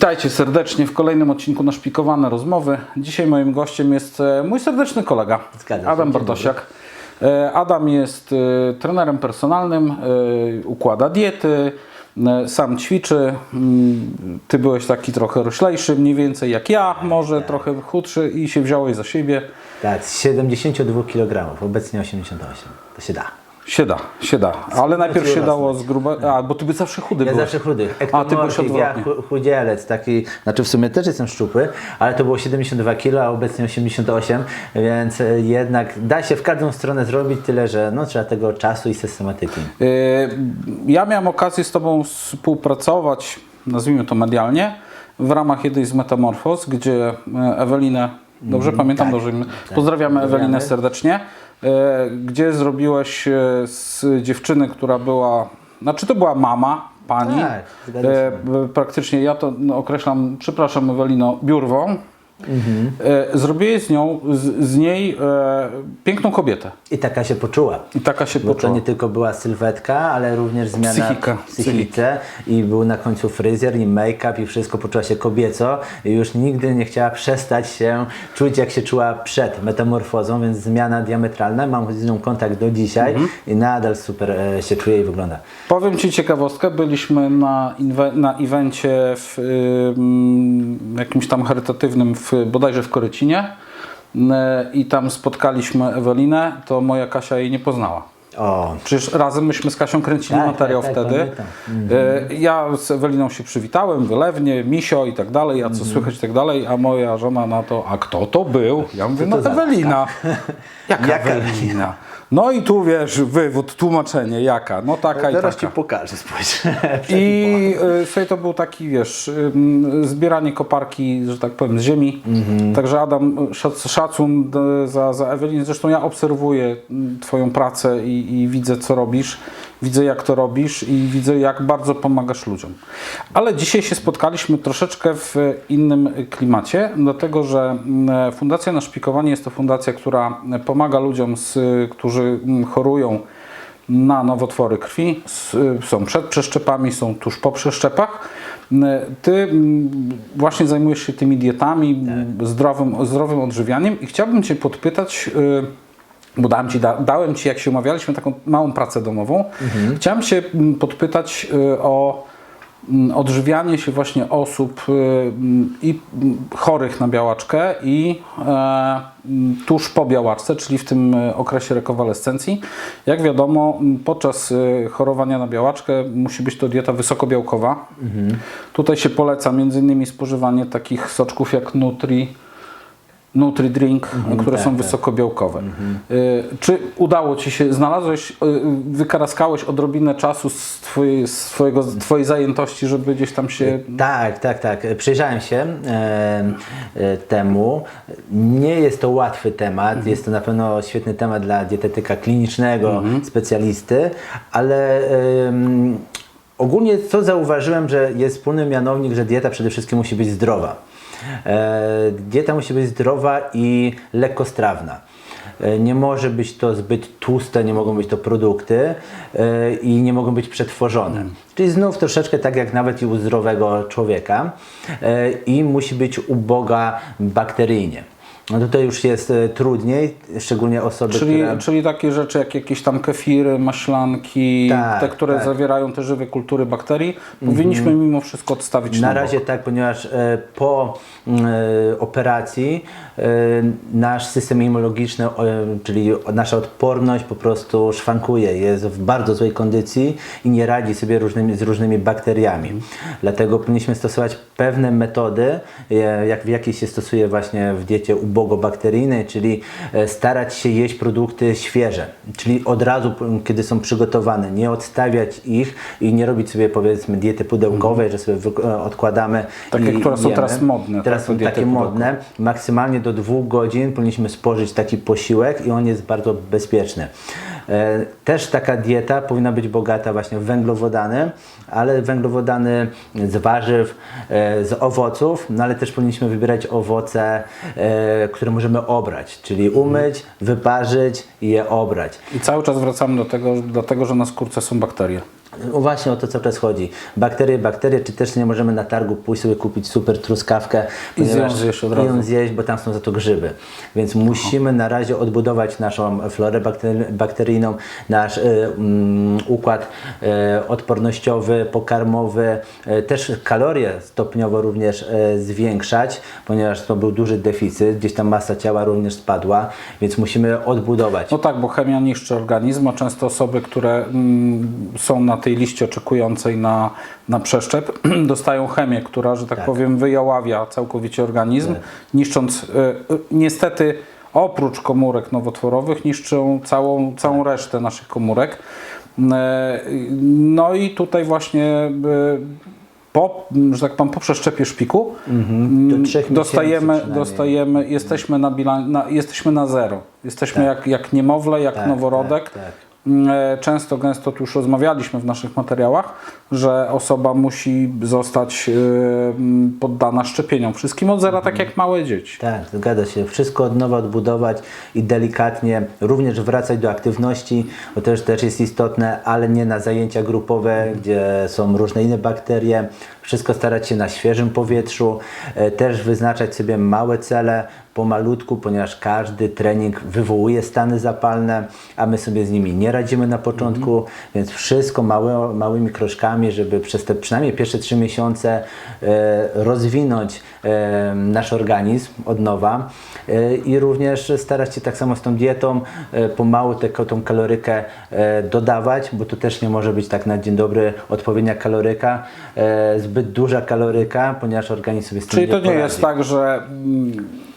Witajcie serdecznie w kolejnym odcinku Naszpikowane Rozmowy. Dzisiaj moim gościem jest e, mój serdeczny kolega, Adam Bartosiak. E, Adam jest e, trenerem personalnym, układa diety, sam ćwiczy. Mm, Ty byłeś taki trochę roślejszy, mniej więcej jak ja, może trochę chudszy i się wziąłeś za siebie. Tak, z 72 kg, obecnie 88. To się da. Się da, się da, ale najpierw się dało z grube... A, bo ty by zawsze chudy Ja byłeś. zawsze chudy. A, ty byłeś Ektomorfik, ja odwrotnie. chu- chudzielec, taki, znaczy w sumie też jestem szczupły, ale to było 72 kg, a obecnie 88, więc e, jednak da się w każdą stronę zrobić, tyle że no, trzeba tego czasu i systematyki. Yy, Ja miałem okazję z Tobą współpracować, nazwijmy to medialnie, w ramach jednej z Metamorfos, gdzie e, Ewelinę, dobrze pamiętam, dobrze, pozdrawiamy Pozdrawiamy. Ewelinę serdecznie, e, gdzie zrobiłeś e, z dziewczyny, która była, znaczy to była mama, pani, Tak, e, praktycznie ja to no, określam, przepraszam Ewelino, biurwą, Mhm. zrobiłeś z nią, z, z niej e, piękną kobietę. I taka się poczuła. I taka się Bo to poczuła. nie tylko była sylwetka, ale również zmiana Psychika, w psychice i był na końcu fryzjer i make-up i wszystko poczuła się kobieco i już nigdy nie chciała przestać się czuć jak się czuła przed metamorfozą, więc zmiana diametralna. Mam z nią kontakt do dzisiaj Mhm. i nadal super e, się czuje i wygląda. Powiem Ci ciekawostkę, byliśmy na, na evencie w ym, jakimś tam charytatywnym, w, bodajże w Korycinie y, i tam spotkaliśmy Ewelinę, to moja Kasia jej nie poznała. O, Przecież razem myśmy z Kasią kręcili Tak, materiał tak, tak, wtedy. pamiętam. Y, Ja z Eweliną się przywitałem, wylewnie, misio i tak dalej, a co Mhm. słychać i tak dalej, a moja żona na to, a kto to był? Ja mówię, no Ewelina. Jaka Ewelina? No i tu wiesz, wywód, tłumaczenie, jaka? No taka i teraz taka. Ci pokażę, spójrz. I y, słuchaj, to był taki, wiesz, zbieranie koparki, że tak powiem, z ziemi. Także Adam, szac, szacun d- za, za Ewelinę. Zresztą ja obserwuję mm, Twoją pracę i, i widzę, co robisz. Widzę, jak to robisz i widzę, jak bardzo pomagasz ludziom. Ale dzisiaj się spotkaliśmy troszeczkę w innym klimacie, dlatego że mm, Fundacja Naszpikowanie jest to fundacja, która pomaga ludziom, z, którzy mm, chorują na nowotwory krwi, są przed przeszczepami, są tuż po przeszczepach. N- Ty mm, właśnie zajmujesz się tymi dietami, m, zdrowym, zdrowym odżywianiem i chciałbym Cię podpytać, y, bo dałem ci, da, dałem Ci, jak się umawialiśmy, taką małą pracę domową. Chciałem Cię mm, podpytać y, o mm, odżywianie się właśnie osób y, mm, i chorych na białaczkę i e, tuż po białaczce, czyli w tym e, okresie rekonwalescencji. Jak wiadomo, podczas e, chorowania na białaczkę musi być to dieta wysokobiałkowa. Tutaj się poleca m.in. spożywanie takich soczków jak Nutri, Nutri Drink, które tak, są tak. wysokobiałkowe. Y, Czy udało Ci się, znalazłeś, y, wykaraskałeś odrobinę czasu z, twojej, z Twojej zajętości, żeby gdzieś tam się... Tak, tak, tak. Przyjrzałem się e, e, temu. Nie jest to łatwy temat. Jest to na pewno świetny temat dla dietetyka klinicznego, specjalisty, ale em, ogólnie co zauważyłem, że jest wspólny mianownik, że dieta przede wszystkim musi być zdrowa. E, dieta musi być zdrowa i lekkostrawna. E, Nie może być to zbyt tłuste, nie mogą być to produkty e, i nie mogą być przetworzone. Czyli znów troszeczkę tak jak nawet i u zdrowego człowieka i musi być uboga bakteryjnie. No tutaj już jest e, trudniej, szczególnie osoby, Czyli, które... czyli takie rzeczy jak jakieś tam kefiry, maślanki, Tak, te, które tak. zawierają te żywe kultury bakterii, powinniśmy mimo wszystko odstawić na, Na bok. razie tak, ponieważ e, po mm, e, operacji e, nasz system immunologiczny, e, czyli nasza odporność po prostu szwankuje, jest w bardzo złej kondycji i nie radzi sobie różnymi, z różnymi bakteriami. Dlatego powinniśmy stosować pewne metody, e, jak, w jakiej się stosuje właśnie w diecie ubogobakteryjnej, czyli e, starać się jeść produkty świeże, czyli od razu, kiedy są przygotowane, nie odstawiać ich i nie robić sobie powiedzmy diety pudełkowej, że sobie e, odkładamy Takie, które są jemy. teraz modne, Teraz tak, są takie pudełkowe. modne. Maksymalnie do dwóch godzin powinniśmy spożyć taki posiłek i on jest bardzo bezpieczny. E, Też taka dieta powinna być bogata właśnie w węglowodany, ale węglowodany z warzyw, e, z owoców, no ale też powinniśmy wybierać owoce, e, które możemy obrać, czyli umyć, wyparzyć i je obrać. I cały czas wracamy do tego, do tego, że na skórce są bakterie. No Właśnie o to cały czas chodzi. Bakterie, bakterie, czy też nie możemy na targu pójść sobie kupić super truskawkę I zjeść od i razu. ją zjeść, bo tam są za to grzyby. Więc musimy na razie odbudować naszą florę baktery, bakteryjną, nasz y, mm, układ y, odpornościowy, pokarmowy, y, też kalorie stopniowo również zwiększać, ponieważ to był duży deficyt, gdzieś tam masa ciała również spadła, więc musimy odbudować. No tak, bo chemia niszczy organizm, a często osoby, które mm, są na tej liście oczekującej na, na przeszczep, dostają chemię, która, że tak, Tak. powiem, wyjaławia całkowicie organizm, niszcząc y, niestety oprócz komórek nowotworowych, niszczą całą, całą resztę naszych komórek. E, No i tutaj właśnie y, po, że tak powiem, po przeszczepie szpiku trzech miesięcy dostajemy, dostajemy jesteśmy na, bilan, na, jesteśmy na zero. Jesteśmy jak, jak niemowlę, jak Tak, noworodek. tak, tak. E, Często, gęsto tu już rozmawialiśmy w naszych materiałach, że osoba musi zostać e, poddana szczepieniom. Wszystkim od zera, Mhm. tak jak małe dzieci. Tak, zgadza się. Wszystko od nowa odbudować i delikatnie również wracać do aktywności, bo to już też jest istotne, ale nie na zajęcia grupowe, gdzie są różne inne bakterie. Wszystko starać się na świeżym powietrzu, e, też wyznaczać sobie małe cele pomalutku, ponieważ każdy trening wywołuje stany zapalne, a my sobie z nimi nie radzimy na początku, więc wszystko małe, małymi kroczkami, żeby przez te przynajmniej pierwsze trzy miesiące e, rozwinąć e, nasz organizm od nowa e, i również starać się tak samo z tą dietą e, pomału tę tą kalorykę e, dodawać, bo to też nie może być tak na dzień dobry odpowiednia kaloryka, e, zbyt duża kaloryka, ponieważ organizm sobie z tym Czyli to nie poradzi. jest tak, że mm,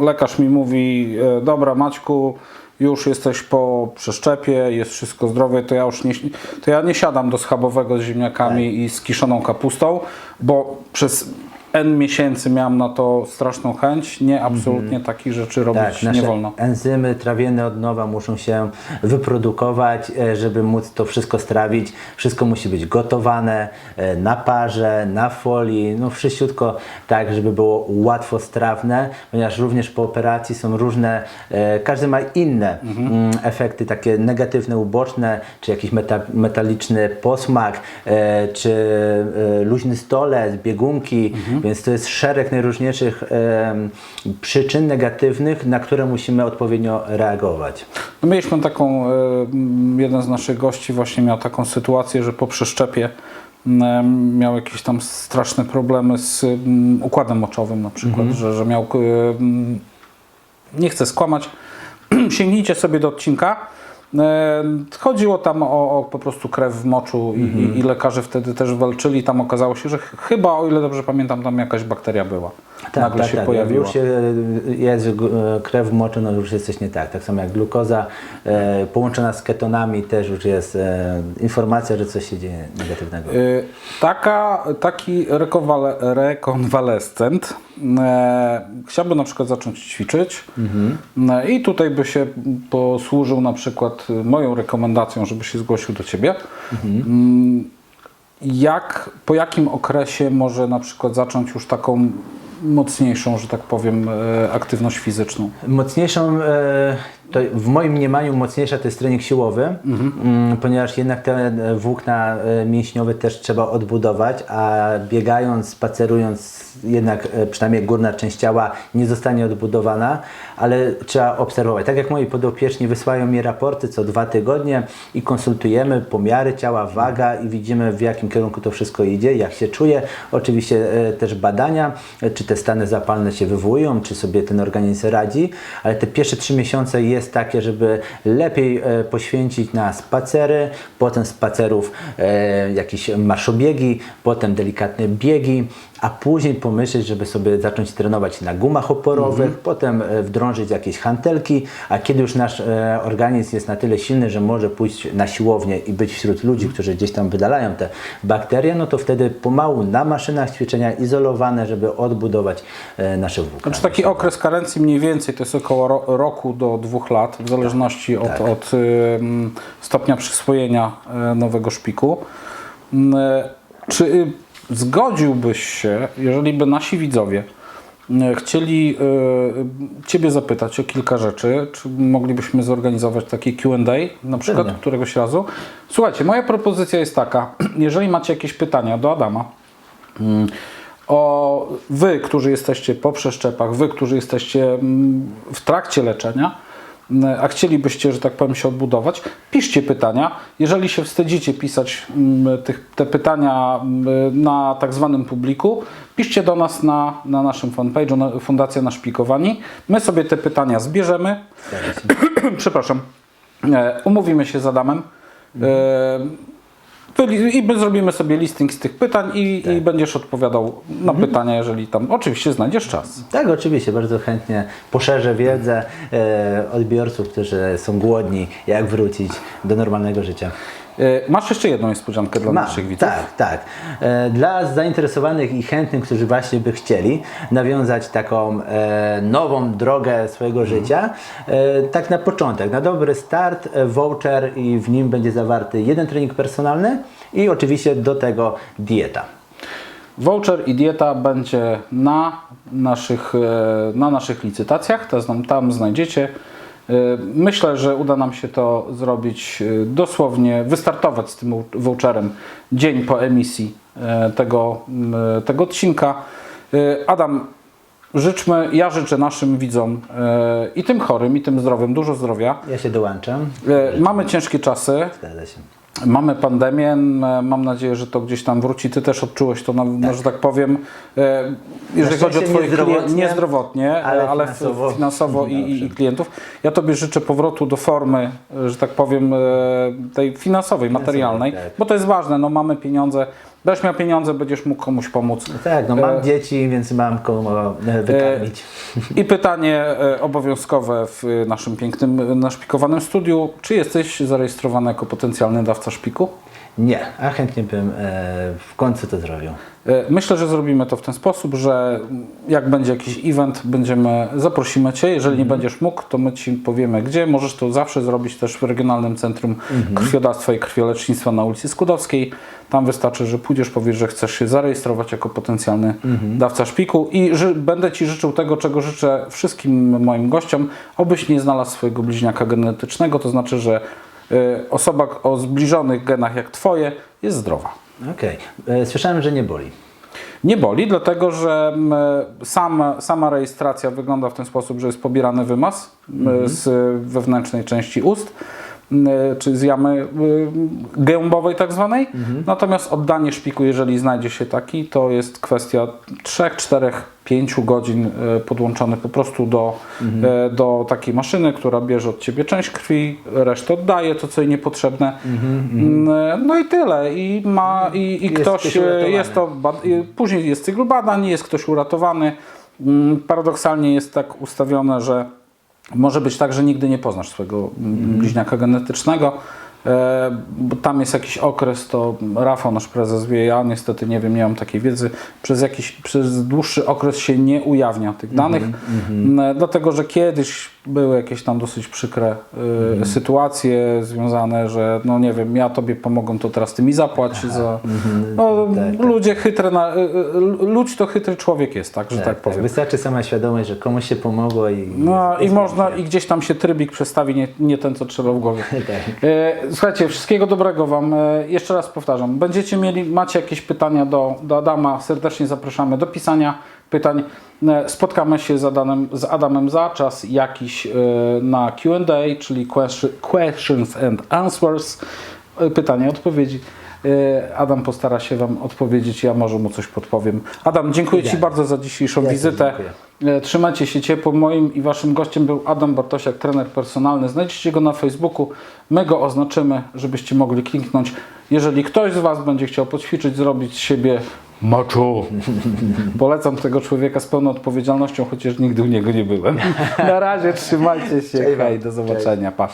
lekarz mi mówi, e, dobra Maćku, już jesteś po przeszczepie, jest wszystko zdrowe, to ja już nie, to ja nie siadam do schabowego z ziemniakami Tak. i z kiszoną kapustą, bo przez N miesięcy miałem na to straszną chęć. Nie, absolutnie takich rzeczy robić Tak, nasze nie wolno. enzymy trawienne od nowa muszą się wyprodukować, e, żeby móc to wszystko strawić. Wszystko musi być gotowane e, na parze, na folii, no wszyściutko tak, żeby było łatwo strawne, ponieważ również po operacji są różne, e, każdy ma inne mm, efekty, takie negatywne, uboczne, czy jakiś meta, metaliczny posmak, czy luźny stolec, biegunki, więc to jest szereg najróżniejszych przyczyn negatywnych, na które musimy odpowiednio reagować. No mieliśmy taką, m, jeden z naszych gości właśnie miał taką sytuację, że po przeszczepie miał jakieś tam straszne problemy z m, układem moczowym na przykład, że, że miał, nie chcę skłamać, sięgnijcie sobie do odcinka. E, Chodziło tam o, o po prostu krew w moczu i, i, i lekarze wtedy też walczyli. Tam okazało się, że ch- chyba, o ile dobrze pamiętam, tam jakaś bakteria była. Nagle się Jak pojawiła. już się e, jest e, krew w moczu, no już jest coś nie tak. Tak samo jak glukoza e, połączona z ketonami też już jest e, informacja, że coś się dzieje negatywnego. Y, Taka, taki rekowale, rekonwalescent e, chciałby na przykład zacząć ćwiczyć e, i tutaj by się posłużył na przykład moją rekomendacją, żeby się zgłosił do Ciebie. Mm, Jak, po jakim okresie może na przykład zacząć już taką mocniejszą, że tak powiem, e, aktywność fizyczną? Mocniejszą, e, to w moim mniemaniu mocniejsza to jest trening siłowy, mm, ponieważ jednak te e, włókna e, mięśniowe też trzeba odbudować, a biegając, spacerując, jednak e, przynajmniej górna część ciała nie zostanie odbudowana, ale trzeba obserwować. Tak jak moi podopieczni wysyłają mi raporty co dwa tygodnie i konsultujemy pomiary ciała, waga i widzimy w jakim kierunku to wszystko idzie, jak się czuje. Oczywiście też badania, czy te stany zapalne się wywołują, czy sobie ten organizm radzi, ale te pierwsze trzy miesiące jest takie, żeby lepiej e, poświęcić na spacery, potem spacerów e, jakieś marszobiegi, potem delikatne biegi, a później pomyśleć, żeby sobie zacząć trenować na gumach oporowych, potem e, wdrążyć jakieś hantelki, a kiedy już nasz e, organizm jest na tyle silny, że może pójść na siłownię i być wśród ludzi, którzy gdzieś tam wydalają te bakterie, no to wtedy pomału na maszynach ćwiczenia izolowane, żeby odbudować e, nasze włókna. Znaczy taki okres karencji mniej więcej to jest około ro, roku do dwóch lat, w zależności od, tak. od stopnia przyswojenia nowego szpiku. Czy y, zgodziłbyś się, jeżeli by nasi widzowie e, chcieli e, Ciebie zapytać o kilka rzeczy. Czy moglibyśmy zorganizować takie QA na przykład Pewnie. któregoś razu? Słuchajcie, moja propozycja jest taka. Jeżeli macie jakieś pytania do Adama, mm, o wy, którzy jesteście po przeszczepach, wy, którzy jesteście mm, w trakcie leczenia, a chcielibyście, że tak powiem, się odbudować, piszcie pytania. Jeżeli się wstydzicie pisać mm, tych, te pytania mm, na tak zwanym publiku, piszcie do nas na, na naszym fanpage'u na Fundacja Naszpikowani. My sobie te pytania zbierzemy. Przepraszam. E, Umówimy się z Adamem. Wyli- I my zrobimy sobie listing z tych pytań i, i będziesz odpowiadał na pytania, jeżeli tam oczywiście znajdziesz czas. Tak, oczywiście, bardzo chętnie poszerzę wiedzę e, odbiorców, którzy są głodni, jak wrócić do normalnego życia. E, Masz jeszcze jedną niespodziankę dla Ma, naszych widzów. tak, tak. E, Dla zainteresowanych i chętnych, którzy właśnie by chcieli nawiązać taką e, nową drogę swojego życia, e, tak na początek, na dobry start, voucher i w nim będzie zawarty jeden trening personalny i oczywiście do tego dieta. Voucher i dieta będzie na naszych, na naszych licytacjach, to tam znajdziecie. E, Myślę, że uda nam się to zrobić e, dosłownie, wystartować z tym vou- voucherem dzień po emisji e, tego, tego odcinka. Adam, życzmy, ja życzę naszym widzom i tym chorym, i tym zdrowym dużo zdrowia. Ja się dołączam. Mamy ciężkie czasy, Zgadza się. Mamy pandemię, mam nadzieję, że to gdzieś tam wróci. Ty też odczułeś to, na, no, że tak powiem, e, jeżeli chodzi o Twoich klientów, niezdrowotnie, niezdrowotnie, ale ale, finansowo. finansowo, i, i, i klientów. Ja Tobie życzę powrotu do formy, e, że tak powiem, e, tej finansowej, materialnej, tak. bo to jest ważne. No, mamy pieniądze, będziesz miał pieniądze, będziesz mógł komuś pomóc. Tak, no mam E, dzieci, więc mam komu e, wykarmić. I pytanie e, obowiązkowe w e, naszym pięknym, e, naszpikowanym studiu. Czy jesteś zarejestrowany jako potencjalny dawca szpiku? Nie, a chętnie bym e, w końcu to zrobił. E, Myślę, że zrobimy to w ten sposób, że jak będzie jakiś event, będziemy, zaprosimy Cię. Jeżeli nie będziesz mógł, to my Ci powiemy gdzie. Możesz to zawsze zrobić też w Regionalnym Centrum Krwiodawstwa i Krwiolecznictwa na ulicy Skudowskiej. Tam wystarczy, że pójdziesz, powiesz, że chcesz się zarejestrować jako potencjalny dawca szpiku i będę Ci życzył tego, czego życzę wszystkim moim gościom, obyś nie znalazł swojego bliźniaka genetycznego, to znaczy, że osoba o zbliżonych genach jak Twoje jest zdrowa. Okej. E, Słyszałem, że nie boli. Nie boli, dlatego że m, sam, sama rejestracja wygląda w ten sposób, że jest pobierany wymaz m, z wewnętrznej części ust, czy z jamy gębowej tak zwanej. Natomiast oddanie szpiku, jeżeli znajdzie się taki, to jest kwestia 3, 4, 5 godzin y, podłączony po prostu do, y, do takiej maszyny, która bierze od Ciebie część krwi, resztę oddaje, to co jej niepotrzebne. Mm, No i tyle. I, ma, i, i ktoś, jest to Później jest cykl badań, jest ktoś uratowany. Mm, Paradoksalnie jest tak ustawione, że może być tak, że nigdy nie poznasz swojego mm, bliźniaka genetycznego. E, bo tam jest jakiś okres, to Rafał, nasz prezes wie, ja niestety nie wiem, nie mam takiej wiedzy, przez jakiś, przez dłuższy okres się nie ujawnia tych danych, Mm, dlatego, że kiedyś były jakieś tam dosyć przykre y, sytuacje związane, że no nie wiem, ja tobie pomogę, to teraz ty mi zapłać za... No, Tak, tak. ludzie chytre, na, y, y, ludź to chytry człowiek jest, tak, że tak, powiem. Wystarczy sama świadomość, że komuś się pomogło i. No i można, i gdzieś tam się trybik przestawi, nie, nie ten, co trzeba w głowie. Tak. E, Słuchajcie, wszystkiego dobrego Wam. E, Jeszcze raz powtarzam, będziecie mieli, macie jakieś pytania do, do Adama, serdecznie zapraszamy do pisania pytań. E, Spotkamy się z Adamem, z Adamem za czas jakiś e, na Q&A, czyli question- questions and answers, E, pytania, odpowiedzi. E, Adam postara się Wam odpowiedzieć, ja może mu coś podpowiem. Adam, dziękuję Ci bardzo za dzisiejszą Ja wizytę. dziękuję. Trzymajcie się ciepło. Moim i waszym gościem był Adam Bartosiak, trener personalny. Znajdziecie go na Facebooku. My go oznaczymy, żebyście mogli kliknąć. Jeżeli ktoś z was będzie chciał poćwiczyć, zrobić z siebie macho, polecam tego człowieka z pełną odpowiedzialnością, chociaż nigdy u niego nie byłem. Na razie trzymajcie się. Cześć. Hej, do zobaczenia. Pa.